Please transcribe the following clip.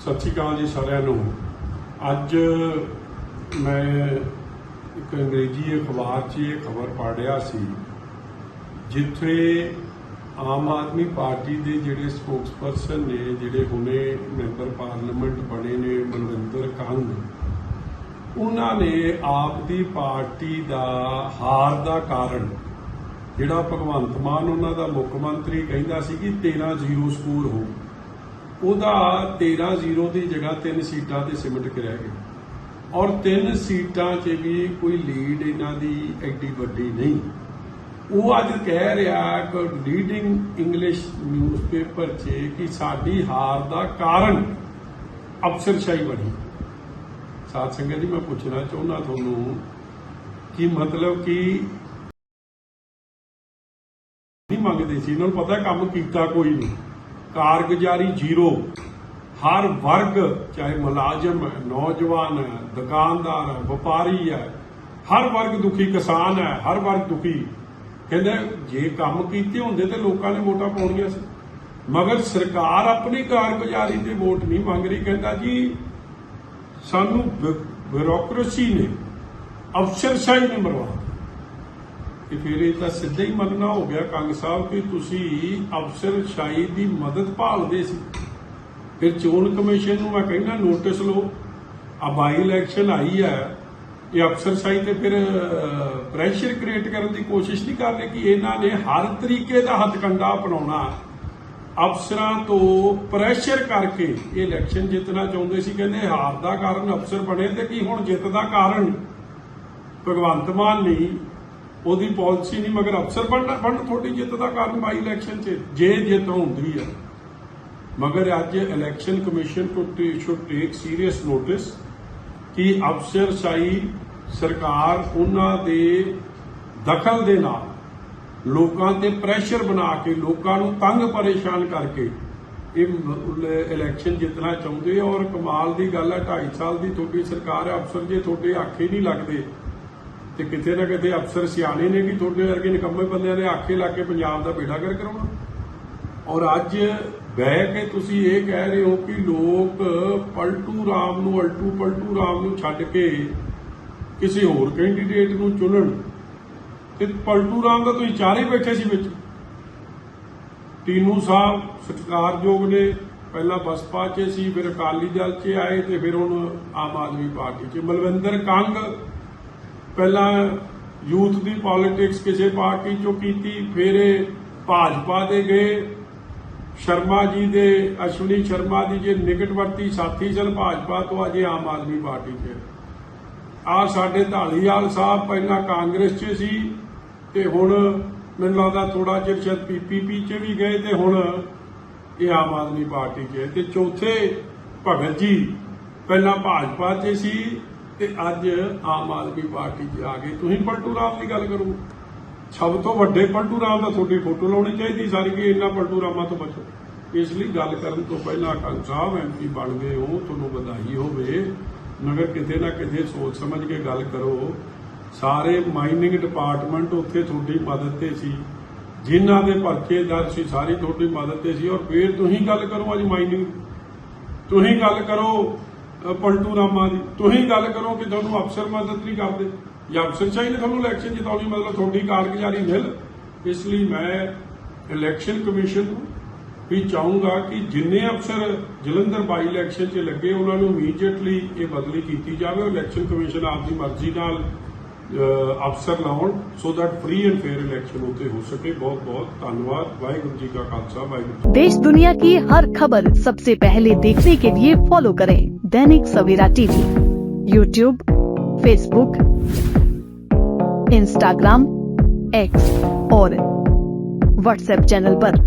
ਸਤਿ ਸ਼੍ਰੀ ਅਕਾਲ ਜੀ ਸਾਰਿਆਂ ਨੂੰ। ਅੱਜ ਮੈਂ ਇੱਕ ਅੰਗਰੇਜ਼ੀ ਅਖਬਾਰ 'ਚ ਇਹ ਖਬਰ ਪੜ੍ਹਿਆ ਸੀ, ਜਿੱਥੇ ਆਮ ਆਦਮੀ ਪਾਰਟੀ ਦੇ ਜਿਹੜੇ ਸਪੋਕਸਪਰਸਨ ਨੇ, ਜਿਹੜੇ ਹੁਣੇ ਮੈਂਬਰ ਪਾਰਲੀਮੈਂਟ ਬਣੇ ਨੇ ਮਨਵਿੰਦਰ ਕੰਗ ਉਹਨਾਂ ਨੇ ਆਪ ਦੀ ਪਾਰਟੀ ਦਾ ਹਾਰ ਦਾ ਕਾਰਨ, ਜਿਹੜਾ ਭਗਵੰਤ ਮਾਨ ਉਹਨਾਂ ਦਾ ਮੁੱਖ ਮੰਤਰੀ ਕਹਿੰਦਾ ਸੀ ਕਿ 13-0 ਸਕੋਰ ਹੋ ਉਹਦਾ 13-0 ਦੀ ਜਗ੍ਹਾ ਤਿੰਨ ਸੀਟਾਂ ਤੇ ਸਿਮਟ ਕੇ ਰਹਿ ਗਏ ਔਰ ਤਿੰਨ ਸੀਟਾਂ 'ਚ ਵੀ ਕੋਈ ਲੀਡ ਇਹਨਾਂ ਦੀ ਐਡੀ ਵੱਡੀ ਨਹੀਂ। ਉਹ ਅੱਜ ਕਹਿ ਰਿਹਾ ਕਿ ਲੀਡਿੰਗ ਇੰਗਲਿਸ਼ ਨਿਊਜ਼ਪੇਪਰ 'ਚ ਕਿ ਸਾਡੀ ਹਾਰ ਦਾ ਕਾਰਨ ਅਫਸਰਸ਼ਾਹੀ ਬਣੀ। ਸਾਧ ਸੰਗਤ ਜੀ, ਮੈਂ ਪੁੱਛਣਾ ਚਾਹੁੰਦਾ ਤੁਹਾਨੂੰ ਕਿ ਮਤਲਬ ਕਿ ਨਹੀਂ ਮੰਗਦੇ ਸੀ। ਇਹਨਾਂ ਨੂੰ ਪਤਾ ਕੰਮ ਕੀਤਾ ਕੋਈ ਨਹੀਂ। ਕਾਰਗੁਜ਼ਾਰੀ ਜ਼ੀਰੋ। ਹਰ ਵਰਗ, ਚਾਹੇ ਮੁਲਾਜ਼ਮ ਹੈ, ਨੌਜਵਾਨ ਹੈ, ਦੁਕਾਨਦਾਰ ਹੈ, ਵਪਾਰੀ ਹੈ, ਹਰ ਵਰਗ ਦੁਖੀ ਕਿਸਾਨ ਹੈ, ਹਰ ਵਰਗ ਦੁਖੀ। ਕਹਿੰਦੇ, ਜੇ ਕੰਮ ਕੀਤੇ ਹੁੰਦੇ ਤੇ ਲੋਕਾਂ ਨੇ ਵੋਟਾਂ ਪਾਉਣੀਆਂ ਸੀ। ਮਗਰ ਸਰਕਾਰ ਆਪਣੀ ਕਾਰਗੁਜ਼ਾਰੀ ਤੇ ਵੋਟ ਨਹੀਂ ਮੰਗ ਰਹੀ, ਕਹਿੰਦਾ ਜੀ, ਸਾਨੂੰ ਬਿਊਰੋਕ੍ਰੇਸੀ ਨੇ, ਅਫਸਰਸ਼ਾਹੀ ਨੇ ਮਰਵਾ ਕਿ ਫਿਰ ਇਹ ਤਾਂ ਸਿੱਧਾ ਹੀ ਮੰਨਣਾ ਹੋ ਗਿਆ ਕੰਗ ਸਾਹਿਬ ਕਿ ਤੁਸੀਂ ਅਫਸਰਸ਼ਾਹੀ ਦੀ ਮਦਦ ਭਾਲਦੇ ਸੀ। ਫਿਰ ਚੋਣ ਕਮਿਸ਼ਨ ਨੂੰ ਮੈਂ ਕਹਿੰਦਾ ਨੋਟਿਸ ਲਓ ਆ ਬਾਈ ਇਲੈਕਸ਼ਨ ਆਈ ਹੈ, ਇਹ ਅਫਸਰਸ਼ਾਹੀ ਤੇ ਫਿਰ ਪ੍ਰੈਸ਼ਰ ਕ੍ਰੀਏਟ ਕਰਨ ਦੀ ਕੋਸ਼ਿਸ਼ ਨਹੀਂ ਕਰ ਰਹੇ ਕਿ ਇਹਨਾਂ ਨੇ ਹਰ ਤਰੀਕੇ ਦਾ ਹੱਥਕੰਡਾ ਅਪਣਾਉਣਾ। ਅਫਸਰਾਂ ਤੋਂ ਪ੍ਰੈਸ਼ਰ ਕਰਕੇ ਇਹ ਇਲੈਕਸ਼ਨ ਜਿੱਤਣਾ ਚਾਹੁੰਦੇ ਸੀ, ਕਹਿੰਦੇ ਹਾਰ ਦਾ ਕਾਰਨ ਅਫਸਰ ਬਣੇ ਤੇ ਕੀ ਹੁਣ ਜਿੱਤ ਦਾ ਕਾਰਨ? ਭਗਵੰਤ ਮਾਨ ਨਹੀਂ। ਉਹਦੀ ਪਾਲਿਸੀ ਨਹੀਂ, ਮਗਰ ਅਫਸਰ ਬਣਨਾ ਬਣ ਤੁਹਾਡੀ ਜਿੱਤ ਦਾ ਕਾਰਨ ਬਾਈ ਇਲੈਕਸ਼ਨ 'ਚ ਜੇ ਜਿੱਤ ਹੁੰਦੀ ਹੈ। ਮਗਰ ਅੱਜ election commission too should take serious notice ਕਿ ਅਫਸਰਸ਼ਾਹੀ ਸਰਕਾਰ ਉਹਨਾਂ ਦੇ ਦਖਲ ਦੇ ਨਾਲ ਲੋਕਾਂ ਤੇ ਪ੍ਰੈਸ਼ਰ ਬਣਾ ਕੇ ਲੋਕਾਂ ਨੂੰ ਤੰਗ ਪਰੇਸ਼ਾਨ ਕਰਕੇ ਇਹ ਇਲੈਕਸ਼ਨ ਜਿੱਤਣਾ ਚਾਹੁੰਦੇ ਔਰ ਕਮਾਲ ਦੀ ਗੱਲ ਹੈ 2.5 ਸਾਲ ਦੀ ਤੁਹਾਡੀ ਸਰਕਾਰ ਹੈ ਅਫਸਰ ਜੇ ਤੁਹਾਡੇ ਆਖੇ ਨਹੀਂ ਲੱਗਦੇ ਤੇ ਕਿਤੇ ਨਾ ਕਿਤੇ ਅਫਸਰ ਸਿਆਣੇ ਨੇ ਕਿ ਤੁਹਾਡੇ ਵਰਗੇ ਨਿਕੰਮੇ ਬੰਦਿਆਂ ਦੇ ਆਖੇ ਲਾ ਕੇ ਪੰਜਾਬ ਦਾ ਬੇੜਾ ਕਰ ਕਰਾਉਣਾ। ਔਰ ਅੱਜ ਬਹਿ ਕੇ ਤੁਸੀਂ ਇਹ ਕਹਿ ਰਹੇ ਹੋ ਕਿ ਲੋਕ ਪਲਟੂ ਰਾਮ ਨੂੰ, ਅਲਟੂ ਪਲਟੂ ਰਾਮ ਨੂੰ ਛੱਡ ਕੇ ਕਿਸੇ ਹੋਰ ਕੈਂਡੀਡੇਟ ਨੂੰ ਚੁਣਨ। ਤੇ ਪਲਟੂ ਰਾਮ ਦਾ ਤੁਸੀਂ ਚਾਰੇ ਬੈਠੇ ਸੀ ਵਿੱਚ। ਟੀਨੂ ਸਾਹਿਬ ਸਤਿਕਾਰਯੋਗ ਨੇ, ਪਹਿਲਾਂ ਬਸਪਾ 'ਚ ਸੀ, ਫਿਰ ਅਕਾਲੀ ਦਲ 'ਚ ਆਏ ਤੇ ਫਿਰ ਹੁਣ ਆਮ ਆਦਮੀ ਪਾਰਟੀ 'ਚ। ਮਲਵਿੰਦਰ ਕੰਗ ਪਹਿਲਾਂ ਯੂਥ ਦੀ ਪੋਲਿਟਿਕਸ ਕਿਸੇ ਪਾਰਟੀ 'ਚੋਂ ਕੀਤੀ, ਫਿਰ ਇਹ ਭਾਜਪਾ ਦੇ ਗਏ। ਸ਼ਰਮਾ ਜੀ ਦੇ, ਅਸ਼ਵਨੀ ਸ਼ਰਮਾ ਦੀ ਜੇ ਨਿਕਟਵਰਤੀ ਸਾਥੀ ਸਨ ਭਾਜਪਾ ਤੋਂ, ਅਜੇ ਆਮ ਆਦਮੀ ਪਾਰਟੀ 'ਚ। ਆ ਸਾਡੇ ਢਾਲੀਵਾਲ ਸਾਹਿਬ ਪਹਿਲਾਂ ਕਾਂਗਰਸ 'ਚ ਸੀ ਤੇ ਹੁਣ ਮੈਨੂੰ ਲੱਗਦਾ ਥੋੜਾ ਚਿਰ ਸ਼ਾਇਦ ਪੀਪੀਪੀ 'ਚ ਵੀ ਗਏ ਤੇ ਹੁਣ ਇਹ ਆਮ ਆਦਮੀ ਪਾਰਟੀ 'ਚ ਹੈ। ਤੇ ਚੌਥੇ ਭਗਤ ਜੀ ਪਹਿਲਾਂ ਭਾਜਪਾ 'ਚ ਸੀ। ਤੇ ਅੱਜ ਆਮ ਆਦਮੀ ਪਾਰਟੀ 'ਚ ਆ ਗਏ ਤੁਸੀਂ ਪਲਟੂ ਰਾਮ ਦੀ ਗੱਲ ਕਰੋ। ਸਭ ਤੋਂ ਵੱਡੇ ਪਲਟੂ ਰਾਮ ਦਾ ਤੁਹਾਡੀ ਫੋਟੋ ਲਾਉਣੀ ਚਾਹੀਦੀ ਸਾਰੀ ਕਿ ਇੰਨਾ ਪਲਟੂ ਰਾਮਾਂ ਤੋਂ ਬਚੋ। ਇਸ ਲਈ ਗੱਲ ਕਰਨ ਤੋਂ ਪਹਿਲਾਂ ਅਕਾਲ ਸਾਹਿਬ ਐਮਪੀ ਬਣ ਗਏ ਹੋ, ਤੁਹਾਨੂੰ ਵਧਾਈ ਹੋਵੇ। ਮਗਰ ਕਿਤੇ ਨਾ ਕਿਤੇ ਸੋਚ ਸਮਝ ਕੇ ਗੱਲ ਕਰੋ। ਸਾਰੇ ਮਾਈਨਿੰਗ ਡਿਪਾਰਟਮੈਂਟ ਉੱਥੇ ਤੁਹਾਡੀ ਮਦਦ ਤੇ ਸੀ। ਜਿਨ੍ਹਾਂ ਦੇ ਪਰਚੇ ਦਰਜ ਸੀ, ਸਾਰੀ ਤੁਹਾਡੀ ਮਦਦ ਤੇ ਸੀ। ਔਰ ਫਿਰ ਤੁਸੀਂ ਗੱਲ ਕਰੋ ਅੱਜ ਮਾਈਨਿੰਗ ਤੁਸੀਂ ਗੱਲ ਕਰੋ ਅ, ਪਲਟੂ ਦੀ ਤੁਸੀਂ ਗੱਲ ਕਰੋ ਕਿ ਤੁਹਾਨੂੰ ਅਫਸਰ ਮਦਦ ਨਹੀਂ ਕਰਦੇ। ਜਾਂ ਅਫਸਰ ਚਾਹੀਦੇ ਤੁਹਾਨੂੰ ਇਲੈਕਸ਼ਨ ਜਿਤਾਉਣੀ ਮਤਲਬ ਤੁਹਾਡੀ ਕਾਰਗੁਜ਼ਾਰੀ ਨਿਲ ਇਸ ਲਈ ਮੈਂ ਇਲੈਕਸ਼ਨ ਕਮਿਸ਼ਨ ਨੂੰ ਵੀ ਚਾਹੂੰਗਾ ਕਿ ਜਿੰਨੇ ਅਫਸਰ ਜਲੰਧਰ ਬਾਈ ਇਲੈਕਸ਼ਨ 'ਚ ਲੱਗੇ ਉਹਨਾਂ ਨੂੰ ਇਮੀਡੀਏਟਲੀ ਇਹ ਬਦਲੀ ਕੀਤੀ ਜਾਵੇ। ਇਲੈਕਸ਼ਨ ਕਮਿਸ਼ਨ ਆਪਦੀ ਮਰਜ਼ੀ ਨਾਲ ਅਫਸਰ ਲਾਉਣ so that free and fair election ਉੱਤੇ ਹੋ ਸਕੇ ਬਹੁਤ ਬਹੁਤ ਧੰਨਵਾਦ ਵਾਹਿਗੁਰੂ ਜੀ ਕਾ ਖਾਲਸਾ ਵਾਹਿਗੁਰੂ ਜੀ देश दुनिया की हर खबर सबसे पहले देखने के लिए फॉलो करें Dainik Savera TV YouTube Facebook Instagram X और व्हाट्सएप चैनल पर।